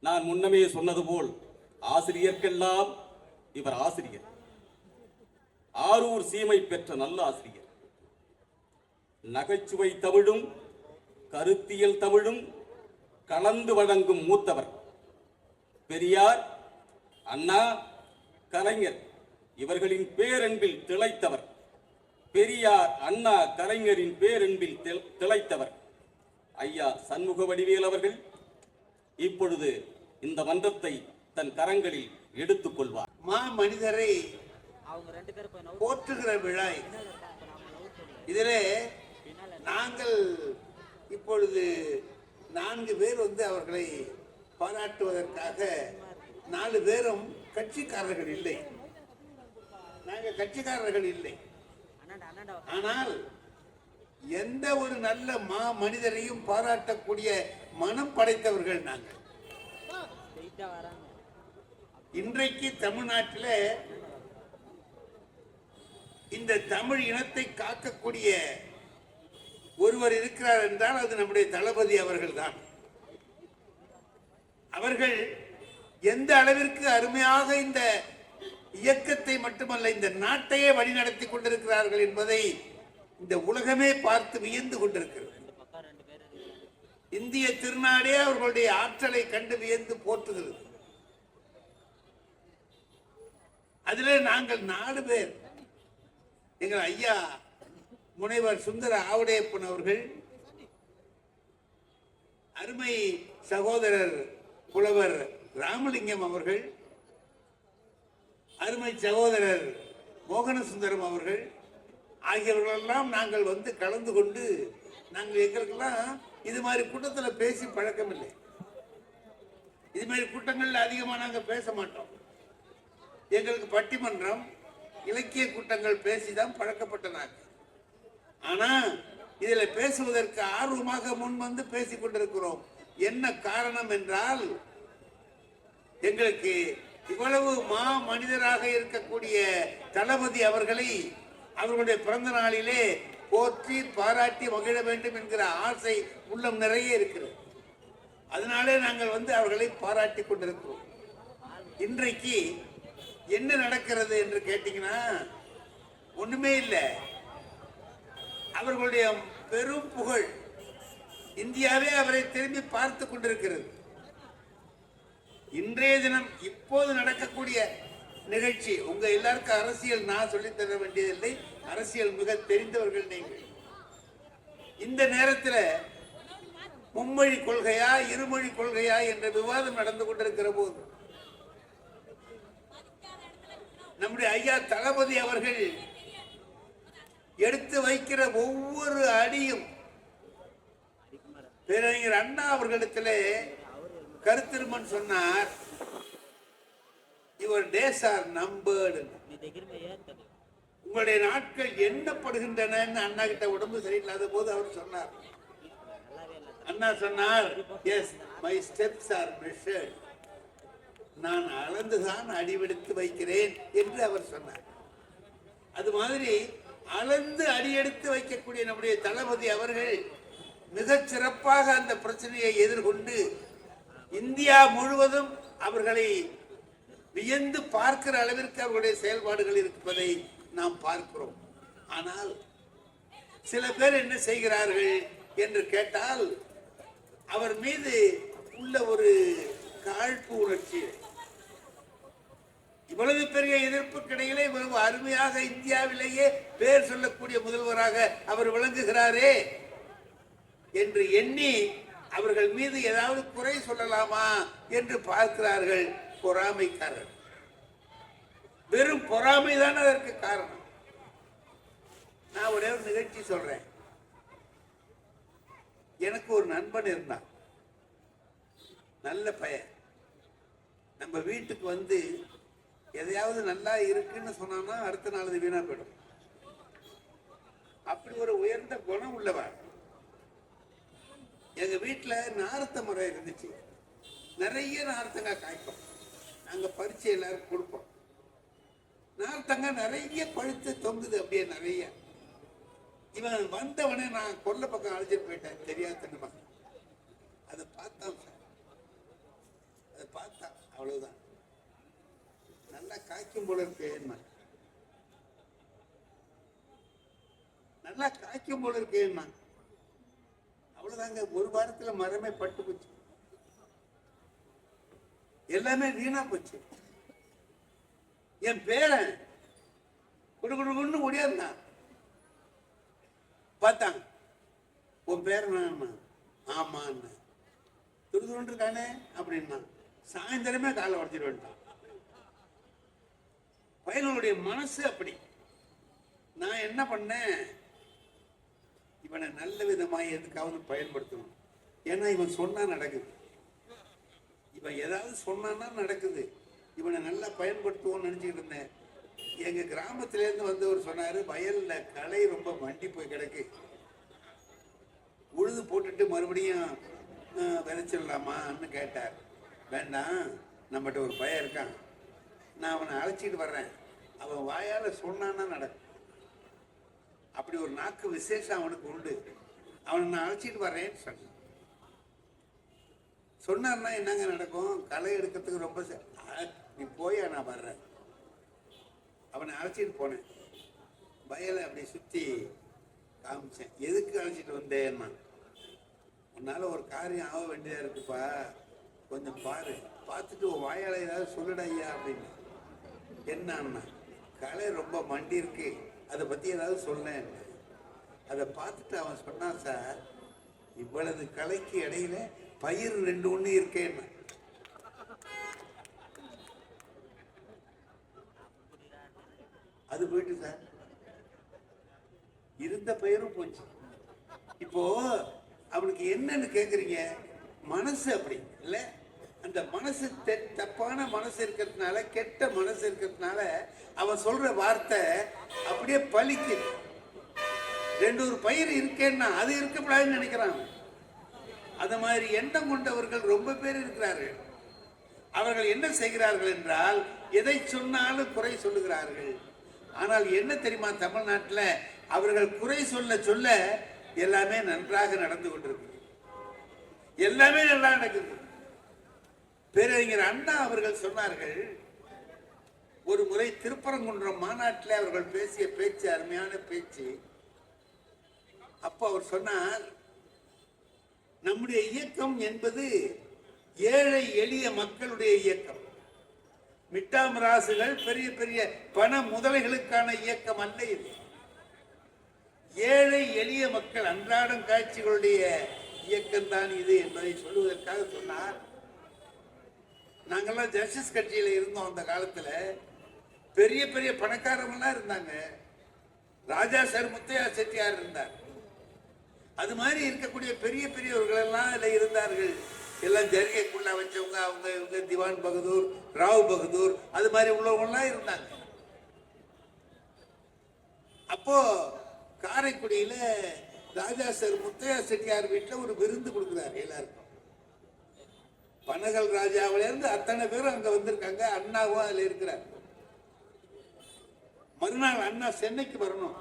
நான் முன்னமே சொன்னது போல் ஆசிரியர்க்கெல்லாம் இவர் ஆசிரியர். ஆரூர் சீமை பெற்ற நல்ல ஆசிரியர். நகைச்சுவை தமிழும் கருத்தியல் தமிழும் கலந்து வழங்கும் மூத்தவர். பெரியார் அண்ணா கலைஞர் இவர்களின் பேரன்பில் திளைத்தவர். பெரியார் அண்ணா கலைஞரின் பேரன்பில் திளைத்தவர். ஐயா சண்முக வடிவேல் அவர்கள் இப்பொழுது இந்த மன்றத்தை தன் கரங்களில் எடுத்துக் கொள்வார் மா மனிதரை அவங்க ரெண்டு பேரும் போய் நவு போற்றுகிற விழா இது. பின்னால இருக்கா? அப்ப நாம நவு சொல்லுவோம். இதிலே நாங்கள் இப்பொழுது நான்கு பேர் வந்து அவர்களை பாராட்டுவதற்காக நாலு பேரும் கட்சிக்காரர்கள் இல்லை நாங்கள் கட்சிக்காரர்கள் இல்லை ஆனால் எந்த ஒரு நல்ல மா மனிதரையும் பாராட்டக்கூடிய மனம் படைத்தவர்கள் நாங்கள். இன்றைக்கு தமிழ்நாட்டில் இந்த தமிழ் இனத்தை காக்கக்கூடிய ஒருவர் இருக்கிறார் என்றால் அது நம்முடைய தளபதி அவர்கள்தான். அவர்கள் எந்த அளவிற்கு அருமையாக இந்த இயக்கத்தை மட்டுமல்ல இந்த நாட்டையே வழிநடத்தி கொண்டிருக்கிறார்கள் என்பதை இந்த உலகமே பார்த்து வியந்து கொண்டிருக்கிறது ரெண்டு பக்கம் ரெண்டு பேர் இருக்காங்க இந்திய திருநாடே அவர்களுடைய ஆற்றலை கண்டு வியந்து போற்றுகிறது. அதிலே நாங்கள் நாலு பேர். எங்கள் ஐயா முனைவர் சுந்தர ஆவுடையப்பன் அவர்கள் அருமை சகோதரர் புலவர் ராமலிங்கம் அவர்கள் அருமை சகோதரர் மோகனசுந்தரம் அவர்கள் ஆகியவர்களெல்லாம் நாங்கள் வந்து கலந்து கொண்டு நாங்கள் எங்களுக்கெல்லாம் இது மாதிரி கூட்டத்தில் பேசி பழக்கம் இல்லை இது மாதிரி கூட்டங்கள்ல அதிகமாக நாங்கள் பேச மாட்டோம். எங்களுக்கு பட்டிமன்றம் இலக்கிய கூட்டங்கள் பேசி தான் பழக்கப்பட்ட நாங்கள் ஆனா இதில் பேசுவதற்கு ஆர்வமாக முன் வந்து பேசிக் கொண்டிருக்கிறோம். என்ன காரணம் என்றால் எங்களுக்கு இவ்வளவு மா மனிதராக இருக்கக்கூடிய தளபதி அவர்களை அவர்களுடைய பிறந்த நாளிலே போற்றி பாராட்டி மகிழ வேண்டும் என்கிற ஆசை உள்ளம் நிறைய இருக்கிறது. அதனாலே நாங்கள் வந்து அவர்களை பாராட்டி கொண்டிருக்கிறோம். இன்றைக்கு என்ன நடக்கிறது என்று கேட்டீங்கன்னா ஒண்ணுமே இல்லை. அவர்களுடைய பெரும் புகழ் இந்தியாவே அவரை திரும்பி பார்த்து கொண்டிருக்கிறது. இன்றைய தினம் இப்போது நடக்கக்கூடிய நிகழ்ச்சி உங்க எல்லாருக்கும் அரசியல் நான் சொல்லித் தர வேண்டியதில்லை. அரசியல் மிக தெரிந்தவர்கள் நீங்கள். இந்த நேரத்தில் மும்மொழி கொள்கையா இருமொழி கொள்கையா என்ற விவாதம் நடந்து கொண்டிருக்கிற போது நம்முடைய ஐயா தளபதி அவர்கள் எடுத்து வைக்கிற ஒவ்வொரு அடியும் பேரறிஞர் அண்ணா அவர்களிடத்திலே கருத்திருமன் சொன்னார். இவர் டேஸ் ஆர் நம்பர்டு உங்களுடைய நாட்கள் எண்ணப்படுகின்றன அண்ணா கிட்ட உடம்பு சரியில்லாத போது அவர் சொன்னார். அண்ணா சொன்னார் yes my steps are measured நான் அளந்துதான் அடிவெடுத்து வைக்கிறேன் என்று அவர் சொன்னார். அது மாதிரி அளந்து அடியெடுத்து வைக்கக்கூடிய நம்முடைய தளபதி அவர்கள் மிகச் சிறப்பாக அந்த பிரச்சனையை எதிர்கொண்டு இந்தியா முழுவதும் அவர்களை வியந்து பார்க்கிற அளவிற்கு அவர்களுடைய செயல்பாடுகள் இருப்பதை நாம் பார்க்கிறோம். ஆனால் சில பேர் என்ன செய்கிறார்கள் என்று கேட்டால் அவர் மீது உள்ள ஒரு காழ்ப்பு உணர்ச்சி. இவ்வளவு பெரிய எதிர்ப்புக்கிடையிலே இவ்வளவு அருமையாக இந்தியாவிலேயே பேர் சொல்லக்கூடிய முதல்வராக அவர் விளங்குகிறாரே என்று எண்ணி அவர்கள் மீது ஏதாவது குறை சொல்லலாமா என்று பார்க்கிறார்கள் பொறாமைக்காரர் வெறும் பொறாமை தானே அதற்கு காரணம். நான் ஒரே ஒரு நிகழ்ச்சி சொல்றேன். எனக்கு ஒரு நண்பன் இருந்தான். நல்ல பையன். நம்ம வீட்டுக்கு வந்து எதையாவது நல்லா இருக்குன்னு சொன்னான்னா அடுத்த நாள் அது வீணா போயிடும். அப்படி ஒரு உயர்ந்த குணம் உள்ளவன். எங்க வீட்டில் நார்த்த மரம் இருந்துச்சு. நிறைய நார்த்தங்காய் காய்ப்போம் நாங்கள் பறிச்சு எல்லாரும் கொடுப்போம். நார்த்தங்க நிறைய பழுத்து தொங்குது அப்படியே நிறைய. இவன் வந்தவனே நான் கொல்ல பக்கம் அழைச்சிட்டு போயிட்டேன். தெரியாதுன்னு அதை பார்த்தான் சார் அவ்வளவுதான். நல்லா காய்க்கும் போல இருக்கு என்ன நல்லா காய்க்கும் போல இருக்கு என்ன அவ்வளவுதாங்க. ஒரு வாரத்துல மரமே பட்டு போச்சு. எல்லாமே வீணா போச்சு. என் பேரன் குடு குடு குடுன்னு ஓடியாந்தான் பார்த்தாங்க. உன் பேர் என்ன ஆமான்னு. துருதுருன்னு இருக்கானே அப்படின்னா சாயந்தரமே காலை உடச்சிட்டு வந்துட்டான். பையனுடைய மனசு அப்படி. நான் என்ன பண்ணேன்? இவனை நல்ல விதமாக எதுக்காவது பயன்படுத்தணும். ஏன்னா இவன் சொன்னா நடக்குது. இவன் ஏதாவது சொன்னான்னா நடக்குது. இவனை நல்லா பயன்படுத்துவோம்னு நினச்சிக்கிட்டு இருந்தேன். எங்கள் கிராமத்துலேருந்து வந்தவர் சொன்னார் வயலில் களை ரொம்ப மண்டி போய் கிடக்கு. உழுது போட்டுட்டு மறுபடியும் விதைச்சிடலாமான்னு கேட்டார். வேண்டாம் நம்மகிட்ட ஒரு பையன் இருக்கான். நான் அவனை அழைச்சிட்டு வர்றேன். அவன் வாயால் சொன்னான்னா நடக்கும். அப்படி ஒரு நாக்கு விசேஷம் அவனுக்கு உண்டு. அவனை நான் அழைச்சிட்டு வர்றேன்னு சொன்னேன். சொன்னார்னா என்னங்க நடக்கும்? களை எடுக்கிறதுக்கு ரொம்ப ச- நீ போய் நான் வர்றேன் அவனை அழைச்சிட்டு போனேன். வயலை அப்படி சுற்றி காமிச்சேன். எதுக்கு அழைச்சிட்டு வந்தேன்னா உன்னால் ஒரு காரியம் ஆக வேண்டியதாக இருக்குப்பா. கொஞ்சம் பாரு. பார்த்துட்டு உன் வாயால் ஏதாவது சொல்லுடா ஐயா அப்படின்னு. என்னன்னா களை ரொம்ப மண்டி இருக்கு அதை பற்றி ஏதாவது சொல்லேன். அதை பார்த்துட்டு அவன் சொன்னான் சார் இவ்வளவு கலைக்கு இடையில பயிர் ரெண்டு ஒன்று இருக்கேன்னு அது போயிட்டு சார். இருந்த பயிரும் போச்சு. இப்போ அவனுக்கு என்னன்னு கேக்குறீங்க? மனசு அப்படி இல்ல? அந்த மனசு தெ- தப்பான மனசு இருக்கிறதுனால கெட்ட மனசு இருக்கிறதுனால அவன் சொல்ற வார்த்தை அப்படியே பலிக்குது ரெண்டு ஒரு பயிர் இருக்கேன்னா அது இருக்கக்கூடாதுன்னு நினைக்கிறான் அது மாதிரி எண்ணம் கொண்டவர்கள் ரொம்ப பேர் இருக்கிறார்கள். அவர்கள் என்ன செய்கிறார்கள் என்றால் எதை சொன்னாலும் குறை சொல்லுகிறார்கள். ஆனால் என்ன தெரியுமா தமிழ்நாட்டில்? அவர்கள் குறை சொல்ல சொல்ல எல்லாமே நன்றாக நடந்து கொண்டிருக்கு எல்லாமே நல்லா நடக்குது. பேரறிஞர் அண்ணா அவர்கள் சொன்னார்கள் ஒரு முறை திருப்பரங்குன்றம் மாநாட்டில் அவர்கள் பேசிய பேச்சு அருமையான பேச்சு. அப்போ அவர் சொன்னார் நம்முடைய இயக்கம் என்பது ஏழை எளிய மக்களுடைய இயக்கம். மிட்டாம் ராசுகள் பெரிய பெரிய பண முதலைகளுக்கான இயக்கம் அல்ல இது. ஏழை எளிய மக்கள் அன்றாடம் காட்சிகளுடைய இயக்கம் தான் இது என்பதை சொல்லுவதற்காக சொன்னார். நாங்கெல்லாம் ஜஸ்டிஸ் கட்சியில் இருந்தோம் அந்த காலத்தில். பெரிய பெரிய பணக்காரங்களாம் இருந்தாங்க. ராஜா சார் முத்தையா செட்டியார் இருந்தார். அது மாதிரி இருக்கக்கூடிய பெரிய பெரியவர்கள் எல்லாம் இருந்தார்கள். எல்லாம் ஜரிகைக்குள்ள வச்சவங்க அவங்க இவங்க திவான் பகதூர் ராவ் பகதூர் அது மாதிரி உள்ளவங்கலாம் இருந்தாங்க. அப்போ காரைக்குடியில ராஜா சார் முத்தையா செட்டியார் வீட்டில் ஒரு விருந்து கொடுக்குறாரு எல்லாருக்கும். பனகல் ராஜாவிலேருந்து அத்தனை பேரும் அங்க வந்திருக்காங்க அண்ணாவும் அதுல இருக்கிறார். மறுநாள் அண்ணா சென்னைக்கு வரணும்.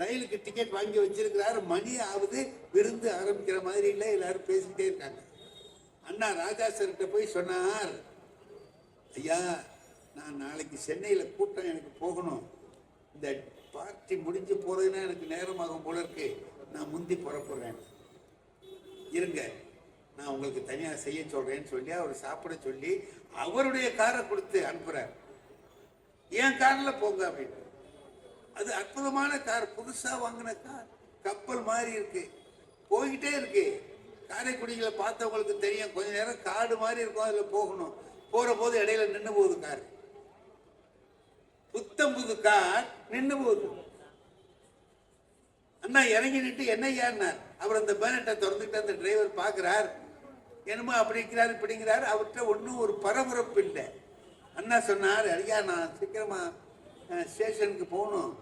ரயிலுக்கு டிக்கெட் வாங்கி வச்சிருக்கிறார். மணி ஆகுது. விருந்து ஆரம்பிக்கிற மாதிரி இல்லை. எல்லாரும் பேசிக்கிட்டே இருக்காங்க. அண்ணா ராஜா சார்கிட்ட போய் சொன்னார் ஐயா நான் நாளைக்கு சென்னையில் கூட்டம் எனக்கு போகணும். இந்த பார்ட்டி முடிஞ்சு போகிறதுன்னா எனக்கு நேரமாகும் போல இருக்கு. நான் முந்தி புறப்படுறேன். இருங்க. நான் உங்களுக்கு தனியாக செய்ய சொல்கிறேன்னு சொல்லி அவர் சாப்பிட சொல்லி அவருடைய காரை கொடுத்து அனுப்புகிறார் என் காரில் போங்க அப்படின்னு. அது அற்புதமான கார் புதுசாக வாங்கின கார். கப்பல் மாதிரி இருக்கு. போய்கிட்டே இருக்கு. காரைக்குடிகளை பார்த்தவங்களுக்கு தெரியும். கொஞ்ச நேரம் காடு மாதிரி இருக்கும் அதில் போகணும். போகிற போது இடையில நின்று போகுது கார். புத்தம் புது கார் நின்று போகுது. அண்ணா இறங்கி நின்று என்ன ஏன்னார் அவர் அந்த பேனட்டை திறந்துட்டு அந்த டிரைவர் பார்க்குறார். என்னமோ அப்படிங்கிறார் இப்படிங்கிறார் அவர்கிட்ட ஒன்றும் ஒரு பரபரப்பு இல்லை. அண்ணா சொன்னார் அடியா நான் சீக்கிரமா ஸ்டேஷனுக்கு போகணும்.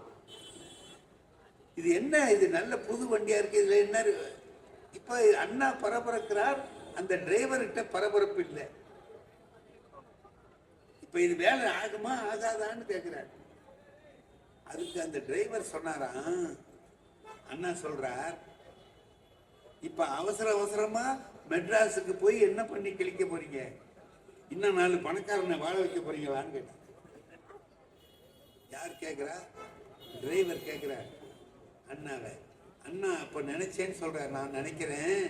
இது என்ன? இது நல்ல புது வண்டியாக இருக்குது இதில் என்ன இப்போ அண்ணா பரபரக்கிறார். அந்த டிரைவர்கிட்ட பரபரப்பு இல்லை. இப்போ இது வேலை ஆகுமா? ஆகாதான்னு கேட்குறாரு அதுக்கு அந்த டிரைவர் சொன்னாராம். அண்ணா சொல்கிறார் இப்போ அவசர அவசரமாக மெட்ராஸுக்கு போய் என்ன பண்ணி கிழிக்க போகிறீங்க இன்னும் நாலு பணக்காரனை வாழ வைக்க போகிறீங்களான்னு கேட்டேன் யார் கேட்குறா டிரைவர் கேட்குறார் அண்ணாவை. அண்ணா அப்போ நினைச்சேன்னு சொல்கிறார் நான் நினைக்கிறேன்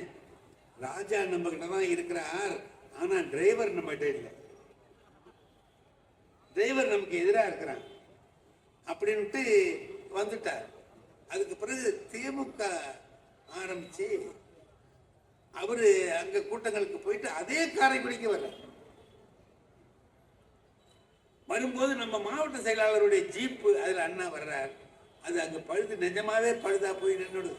ராஜா நம்ம கிட்ட தான் இருக்கிறார். ஆனால் டிரைவர் நம்மகிட்ட இல்லை. டிரைவர் நமக்கு எதிராக இருக்கிறான். அப்படின்ட்டு வந்துட்டார். அதுக்கு பிறகு திமுக ஆரம்பிச்சு அவரு அங்க கூட்டங்களுக்கு போயிட்டு அதே காரைக்குடிக்கு வர்றார். வரும்போது நம்ம மாவட்ட செயலாளருடைய ஜீப்பு அதில் அண்ணா வர்றார். அது அங்கே பழுது நிஜமாவே பழுதா போய் நின்றுடுது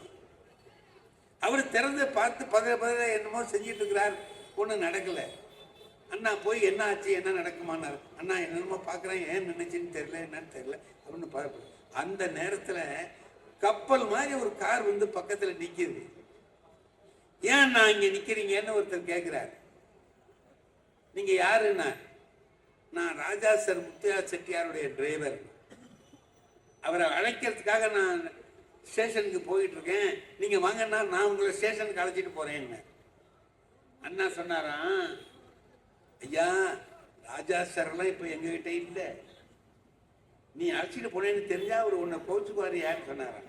அவர் திறந்து பார்த்து பதில பதில என்னமோ செஞ்சிட்டு இருக்கிறார் ஒன்றும் நடக்கலை. அண்ணா போய் என்ன ஆச்சு என்ன நடக்குமானார் அண்ணா என்னென்னமோ பார்க்குறேன் ஏன் நின்றுச்சுன்னு தெரியல என்னன்னு தெரியல அப்படின்னு பார்ப்போம் அந்த நேரத்தில் கப்பல் மாதிரி ஒரு கார் வந்து பக்கத்தில் நிற்கிது ஏன் நான் இங்கே நிற்கிறீங்கன்னு ஒருத்தர் கேட்குறாரு நீங்கள் யாருன்னா? நான் ராஜா சார் முத்தையா செட்டியாருடைய டிரைவர் அவரை அழைக்கிறதுக்காக நான் ஸ்டேஷனுக்கு போயிட்டு இருக்கேன் நீங்க வாங்கன்னா நான் உங்களை ஸ்டேஷனுக்கு அழைச்சிட்டு போறேன்னு அண்ணா சொன்னாராம் ஐயா ராஜா சார்லாம் இப்போ எங்ககிட்ட இல்லை. நீ அழைச்சிட்டு போனேன்னு தெரிஞ்சா அவர் உன்னை கோச்சுக்குவார் யாருன்னு சொன்னாராம்.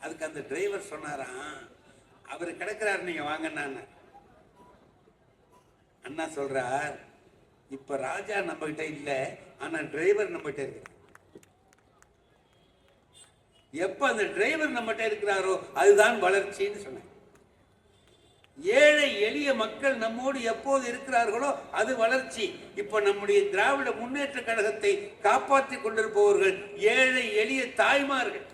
அதுக்கு அந்த டிரைவர் சொன்னாராம் அவர் கிடக்கிறார் நீங்க வாங்கண்ணான்னு அண்ணா சொல்றார் இப்ப ராஜா நம்ம கிட்ட இல்ல ஆனா டிரைவர் நம்ம கிட்ட இருக்கு எப்ப அந்த டிரைவர் நம்மகிட்ட இருக்கிறாரோ அதுதான் வளர்ச்சின்னு சொன்னேன் ஏழை எளிய மக்கள் நம்மோடு எப்போது இருக்கிறார்களோ அது வளர்ச்சி. இப்ப நம்முடைய திராவிட முன்னேற்ற கழகத்தை காப்பாற்றிக் கொண்டிருப்பவர்கள் ஏழை எளிய தாய்மார்கள்.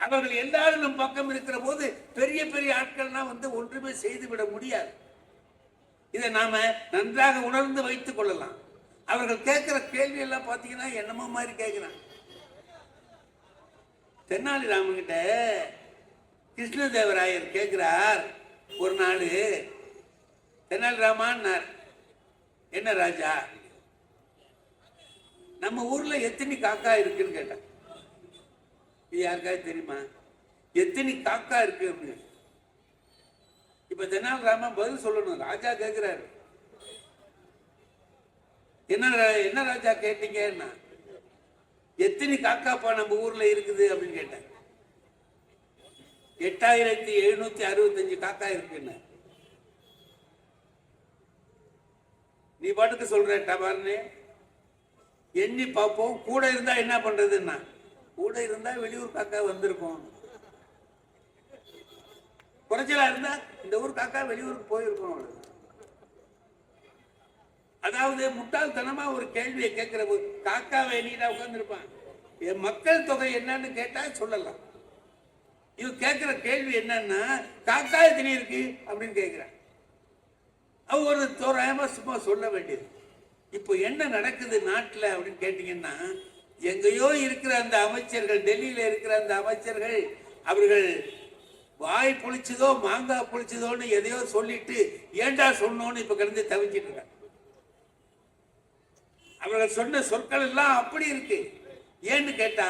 அவர்கள் எல்லாரும் நம் பக்கம் இருக்கிற போது பெரிய பெரிய ஆட்கள்லாம் வந்து ஒன்றுமே செய்துவிட முடியாது. இதை நாம நன்றாக உணர்ந்து வைத்துக் கொள்ளலாம். அவர்கள் கேட்குற கேள்வி எல்லாம் பார்த்தீங்கன்னா என்னமோ மாதிரி கேட்குறாங்க தென்னாலிராமன்கிட்ட கிருஷ்ணதேவராயர் கேட்கிறார். ஒரு நாள் தென்னாலிராமான்னார் என்ன ராஜா நம்ம ஊர்ல எத்தனை காக்கா இருக்குன்னு கேட்டான். இது யாருக்காவது தெரியுமா? எத்தனை காக்கா இருக்கு அப்படின்னு. இப்ப தெனாலிராமன் பதில் சொல்லணும். ராஜா கேட்கிறாரு என்ன என்ன ராஜா கேட்டீங்கன்னா எத்தனை காக்காப்பா நம்ம ஊர்ல இருக்குது அப்படின்னு கேட்டேன். எட்டாயிரத்தி எழுநூத்தி அறுபத்தஞ்சு காக்கா இருக்குன்னு. நீ பாட்டுக்கு சொல்ற டபார்னு. எண்ணி பார்ப்போம். கூட இருந்தா என்ன பண்றதுன்னா? கூட இருந்தா வெளியூர் காக்கா வந்திருக்கோம். குறைச்சலா இருந்தா இந்த ஊர் காக்கா வெளியூருக்கு போயிருக்கணும் அவ்வளவுதான். அதாவது முட்டாள்தனமா ஒரு கேள்வியை கேட்கிற போது காக்கா வேணிடா உட்கார்ந்துருப்பான். என் மக்கள் தொகை என்னன்னு கேட்டா சொல்லலாம். இவன் கேட்கிற கேள்வி என்னன்னா காக்கா எத்தனை இருக்கு? அப்படின்னு கேட்கிறான். அவ ஒரு தோராயமா சும்மா சொல்ல வேண்டியது. இப்போ என்ன நடக்குது நாட்டில் அப்படின்னு கேட்டீங்கன்னா எங்கேயோ இருக்கிற அந்த அமைச்சர்கள் டெல்லியில இருக்கிற அந்த அமைச்சர்கள் அவர்கள் வாய் புளிச்சதோ மாங்காய் புளிச்சதோன்னு எதையோ சொல்லிட்டு ஏன்டா சொன்னோன்னு இப்ப கிடந்து தவிச்சிட்டு இருக்காங்க அவர்கள் சொன்ன சொற்கள் எல்லாம் அப்படி இருக்கு. ஏன்னு கேட்டா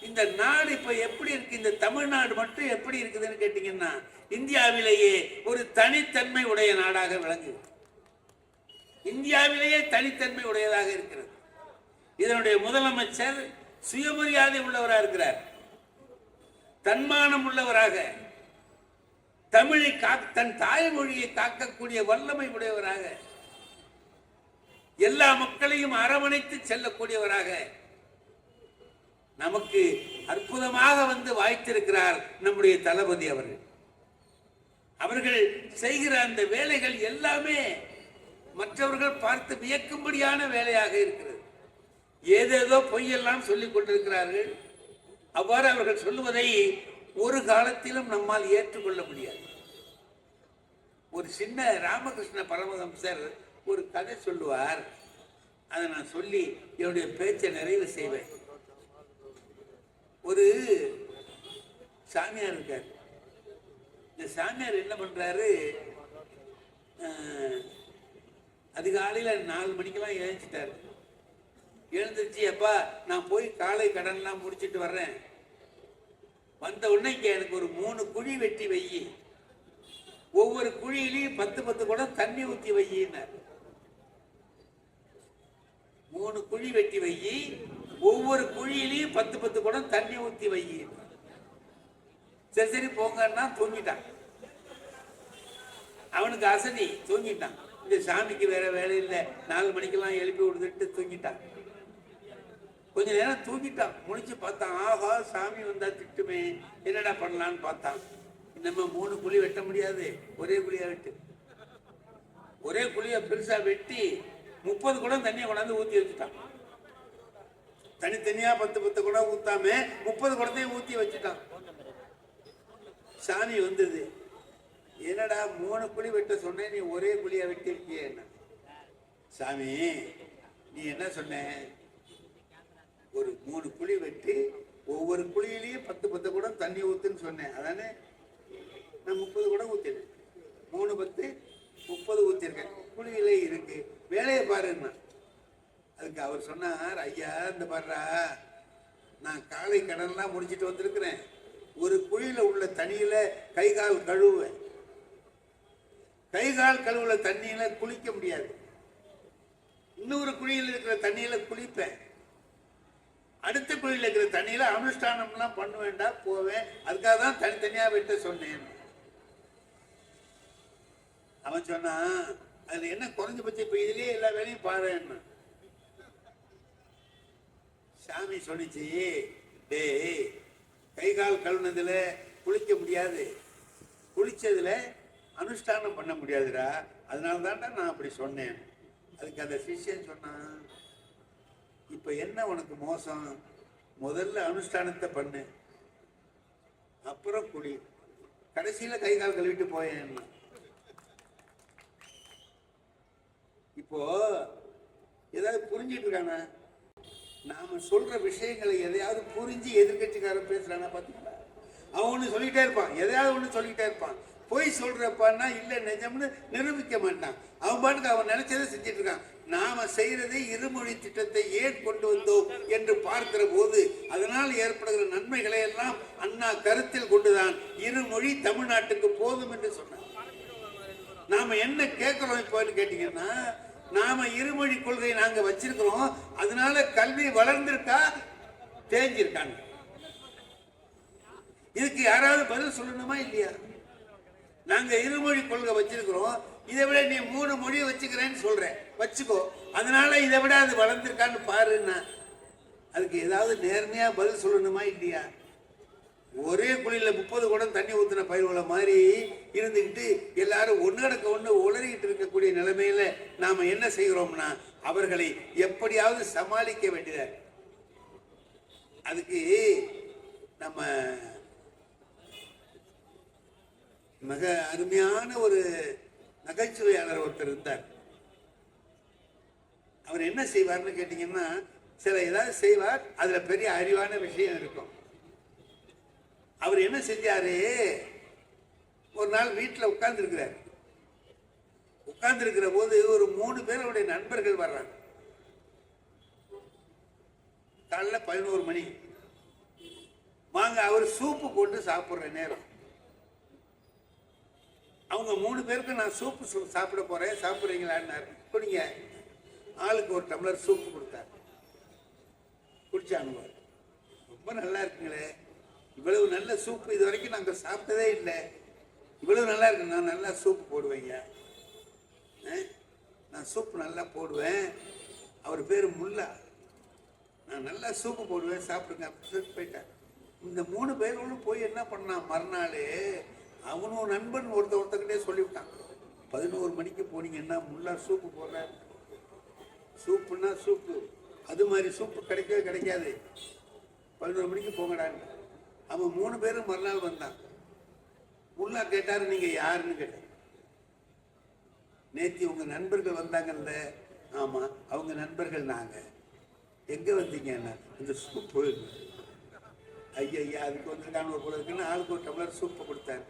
இந்த நாடு இப்ப எப்படி இருக்கு? இந்த தமிழ்நாடு மட்டும் எப்படி இருக்குதுன்னு கேட்டீங்கன்னா இந்தியாவிலேயே ஒரு தனித்தன்மை உடைய நாடாக விளங்குது. இந்தியாவிலேயே தனித்தன்மை உடையதாக இருக்கிறது. இதனுடைய முதலமைச்சர் சுயமரியாதை உள்ளவராக இருக்கிறார். தன்மானம் உள்ளவராக தமிழை தன் தாய்மொழியை காக்கக்கூடிய வல்லமை உடையவராக எல்லா மக்களையும் அரவணைத்து செல்லக்கூடியவராக நமக்கு அற்புதமாக வந்து வாய்த்திருக்கிறார் நம்முடைய தளபதி அவர்கள். அவர்கள் செய்கிற அந்த வேலைகள் எல்லாமே மற்றவர்கள் பார்த்து வியக்கும்படியான வேலையாக இருக்கிறது. ஏதேதோ பொய்யெல்லாம் சொல்லிக் கொண்டிருக்கிறார்கள். அவ்வாறு அவர்கள் சொல்லுவதை ஒரு காலத்திலும் நம்மால் ஏற்றுக்கொள்ள முடியாது. ஒரு சின்ன ராமகிருஷ்ண பரமஹம்சர் ஒரு கதை சொல்லுவார். அதை நான் சொல்லி என்னுடைய பேச்சை நிறைவு செய்வேன். ஒரு சாமியார் இருக்கார். இந்த சாமியார் என்ன பண்றாரு? அதிகாலையில் நாலு மணிக்கெல்லாம் எழுந்துட்டார். எழுந்துருச்சு அப்பா நான் போய் காலை கடன்லாம் முடிச்சிட்டு வர்றேன். வந்த உடனே இங்கே எனக்கு ஒரு மூணு குழி வெட்டி வை ஒவ்வொரு குழியிலையும் பத்து பத்து குடம் தண்ணி ஊற்றி வையினார். மூணு குழி வெட்டி வை ஒவ்வொரு குழியிலையும் பத்து பத்து குடம் தண்ணி ஊற்றி வை சரி சரி போங்கன்னா தூங்கிட்டான். அவனுக்கு அசதி தூங்கிட்டான். இந்த சாமிக்கு வேற வேலை இல்லை. நாலு மணிக்கெல்லாம் எழுப்பி விடுதுட்டு தூங்கிட்டான். கொஞ்ச நேரம் தூங்கிட்டான் முடிச்சு பார்த்தான் ஆஹா சாமி வந்தா திட்டுமே என்னடா பண்ணலான்னு பார்த்தான் நம்ம மூணு குழி வெட்ட முடியாது ஒரே குழியா வெட்டு. ஒரே குழியை பெருசா வெட்டி முப்பது குடம் தண்ணியை கொண்டாந்து ஊத்தி வச்சுட்டான். தனித்தனியா பத்து பத்து குடம் ஊத்தாம முப்பது குடத்தையும் ஊத்தி வச்சுட்டான். சாமி வந்தது. என்னடா மூணு குழி வெட்ட சொன்னேன் நீ ஒரே குழியா வெட்டிருக்கிய என்ன? சாமி நீ என்ன சொன்ன? ஒரு மூணு குழி வெட்டி ஒவ்வொரு குழியிலையும் பத்து பத்து குடம் தண்ணி ஊத்துன்னு சொன்னேன். அதானே? நான் முப்பது குடம் ஊத்தினேன். மூணு பத்து முப்பது ஊத்திருக்கேன். குழியில இருக்கு. வேலையை பாருன்னா அதுக்கு அவர் சொன்னார் ஐயா இந்த பாடுறா நான் காலை கடன்லாம் முடிச்சுட்டு வந்திருக்கிறேன். ஒரு குழியில உள்ள தண்ணியில கை கால் கழுவுவேன். கை கால் கழுவுல தண்ணியில குளிக்க முடியாது. இன்னொரு குழியில் இருக்கிற தண்ணியில குளிப்பேன். அடுத்த குழியில் இருக்கிற தண்ணியில் அனுஷ்டானம்லாம் பண்ண வேண்டாம் போவேன். அதுக்காக தான் தனித்தனியாக விட்டு சொன்னேன். அவன் சொன்னான் அதில் என்ன குறைஞ்சபட்சம் இப்ப எல்லா வேலையும் பாருன்னு. சாமி சொன்னிச்சு டேய் கை கால் கழுவுனதுல குளிக்க முடியாது. குளித்ததில் அனுஷ்டானம் பண்ண முடியாதுடா. அதனால தான்டா நான் அப்படி சொன்னேன். அதுக்கு அந்த சிஷியன் சொன்னான் இப்போ என்ன உனக்கு மோசம்? முதல்ல அனுஷ்டானத்தை பண்ணு. அப்புறம் குடி. கடைசியில் கை கால் கழுவிட்டு போயேன் இப்போ ஏதாவது புரிஞ்சிட்டு இருக்கானா? நாம சொல்ற விஷயங்களை எதையாவது புரிஞ்சு எதிர்கட்சிக்காரன் பேசுறானா பாத்தீங்களா? அவன் ஒண்ணு சொல்லிட்டே இருப்பான். எதையாவது ஒண்ணு சொல்லிட்டே இருப்பான். பொய் சொல்றப்பான்னா இல்ல நிஜம்னு நிரூபிக்க மாட்டான். அவன் பாட்டுக்கு அவன் நினைச்சதை செஞ்சுட்டு இருக்கான். நாம செய்யறதை இருமொழி திட்டத்தை ஏன் கொண்டு வந்தோம் என்று பார்க்கிற போது அதனால் ஏற்படுகிற நன்மைகளை எல்லாம் அண்ணா கருத்தில் கொண்டுதான் இருமொழி தமிழ்நாட்டுக்கு போதும் என்று சொன்னார். நாம என்ன கேட்கிறோம் இப்போன்னு கேட்டீங்கன்னா நாம இருமொழி கொள்கை நாங்க வச்சிருக்கிறோம் அதனால கல்வி வளர்ந்திருக்கா தேஞ்சிருக்காங்க. இதுக்கு யாராவது பதில் சொல்லணுமா இல்லையா? நாங்க இருமொழி கொள்கை வச்சிருக்கிறோம் இதை விட நீ மூணு மொழியை வச்சுக்கிறேன்னு சொல்றேன். வச்சுக்கோ. அதனால இதை விட அது வளர்ந்துருக்கான்னு பாருன்னா அதுக்கு ஏதாவது நேர்மையாக பதில் சொல்லணுமா இல்லையா? ஒரே குழியில் முப்பது குடம் தண்ணி ஊற்றின பயிர்கள மாதிரி இருந்துக்கிட்டு எல்லாரும் ஒன்று கிடக்க ஒன்று உளறிக்கிட்டு இருக்கக்கூடிய நிலைமையில நாம் என்ன செய்கிறோம்னா அவர்களை எப்படியாவது சமாளிக்க வேண்டியதாக அதுக்கு நம்ம மிக அருமையான ஒரு நகைச்சுவையாளர் ஒருத்தர் இருந்தார். அவர் என்ன செய்வார்னு கேட்டீங்கன்னா சில ஏதாவது செய்வார் அதில் பெரிய அறிவான விஷயம் இருக்கும். அவர் என்ன செஞ்சாரு? ஒரு நாள் வீட்டில் உட்கார்ந்துருக்கிறார். உட்கார்ந்துருக்கிற போது ஒரு மூணு பேர் அவருடைய நண்பர்கள் வர்றாங்க. காலைல பதினோரு மணி. வாங்க அவர் சூப்பு போட்டு சாப்பிட்ற நேரம். அவங்க மூணு பேருக்கு நான் சூப்பு சாப்பிட போறேன் சாப்பிட்றீங்களான்னாரு. குடிங்க. ஆளுக்கு ஒரு டம்ளர் சூப்பு கொடுத்தாரு. குடிச்சாங்க ரொம்ப நல்லா இருக்குங்களே. இவ்வளவு நல்ல சூப்பு இது வரைக்கும் நாங்கள் சாப்பிட்டதே இல்லை. இவ்வளவு நல்லா இருக்கு. நான் நல்லா சூப்பு போடுவேங்க. நான் சூப்பு நல்லா போடுவேன். அவர் பேர் முல்லா. நான் நல்லா சூப்பு போடுவேன். சாப்பிடுங்க. அப்படின்னு சொல்லிட்டு போயிட்டார். இந்த மூணு பேர்களும் போய் என்ன பண்ணான்? மறுநாள் அவனும் நண்பன் ஒருத்த ஒருத்தக்கிட்டே சொல்லிவிட்டான். பதினோரு மணிக்கு போனீங்கன்னா முல்லா சூப்பு போடுறாரு சூப்புன்னா சூப்பு. அது மாதிரி சூப்பு கிடைக்கவே கிடைக்காது. பதினோரு மணிக்கு போங்கடான்னு. அவன் மூணு பேரும் மறுநாள் வந்தான். முல்லா கேட்டாரு நீங்க யாருன்னு கேட்டார் நேற்று உங்க நண்பர்கள் வந்தாங்கல்ல. ஆமா அவங்க நண்பர்கள் நாங்க. எங்க வந்தீங்கன்னா இந்த சூப்பு. ஐயா ஐயா அதுக்கு வந்திருக்கானு போல இருக்குன்னு ஆளுக்கு ஒரு டம்ளர் சூப்பை கொடுத்தாரு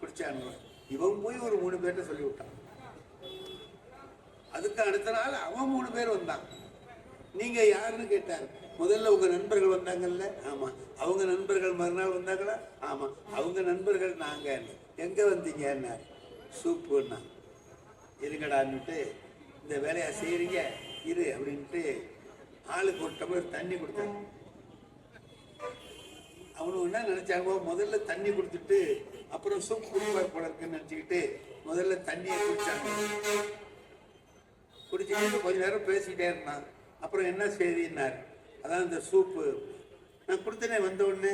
குடிச்சான்னு. இவன் போய் ஒரு மூணு பேர்ட்ட சொல்லி விட்டான் அதுக்கு அடுத்த நாள் அவன் மூணு பேர் வந்தான் நீங்க யாருன்னு கேட்டார். முதல்ல உங்க நண்பர்கள் வந்தாங்கல்ல? ஆமா. அவங்க நண்பர்கள் மறுநாள் வந்தாங்களா? ஆமா. அவங்க நண்பர்கள் நாங்க எங்க வந்தீங்கன்னார். சூப்புன்னா. இருங்கடான்னுட்டு இந்த வேலையை செய்கிறீங்க இரு அப்படின்ட்டு ஆளுக்கு ஒரு டம்ளர் தண்ணி கொடுத்தாங்க அவனு என்ன நினைச்சாங்க முதல்ல தண்ணி கொடுத்துட்டு அப்புறம் சூப் குடிப்பார் போல இருக்குன்னு நினச்சிக்கிட்டு முதல்ல தண்ணியை குடிச்சாங்க. குடிச்சுக்கிட்டு கொஞ்ச நேரம் பேசிக்கிட்டே இருந்தான். அப்புறம் என்ன செய்தின்னார்? அதான் இந்த சூப்பு. நான் கொடுத்தனே வந்த உடனே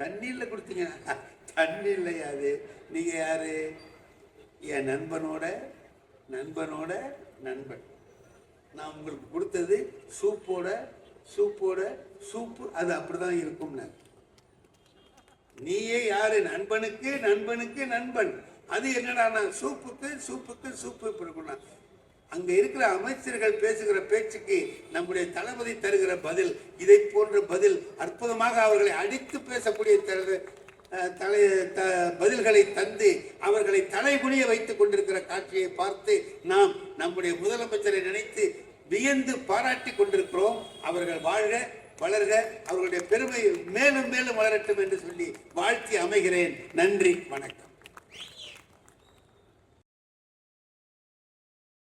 தண்ணியில் கொடுத்தீங்க. தண்ணி இல்லையா அது? நீங்கள் யார்? என் நண்பனோட நண்பனோட நண்பன். நான் உங்களுக்கு கொடுத்தது சூப்போட சூப்போட சூப்பு. அது அப்படிதான் இருக்கும்னா நீயே யாரு? நண்பனுக்கு நண்பனுக்கு நண்பன். அது என்னடா நான் சூப்புக்கு சூப்புக்கு சூப்பு இப்படி இருக்கும்னா அங்க இருக்கிற அமைச்சர்கள் பேசுகிற பேச்சுக்கு நம்முடைய தளபதி தருகிற பதில் இதை போன்ற பதில் அற்புதமாக அவர்களை அடித்து பேசக்கூடிய தலை த பதில்களை தந்து அவர்களை தலைகுனிய வைத்துக் கொண்டிருக்கிற காட்சியை பார்த்து நாம் நம்முடைய முதலமைச்சரை நினைத்து வியந்து பாராட்டி கொண்டிருக்கிறோம். அவர்கள் வாழ்க வளர்க அவர்களுடைய பெருமை மேலும் மேலும் வளரட்டும் என்று சொல்லி வாழ்த்தி அமைகிறேன். நன்றி வணக்கம்.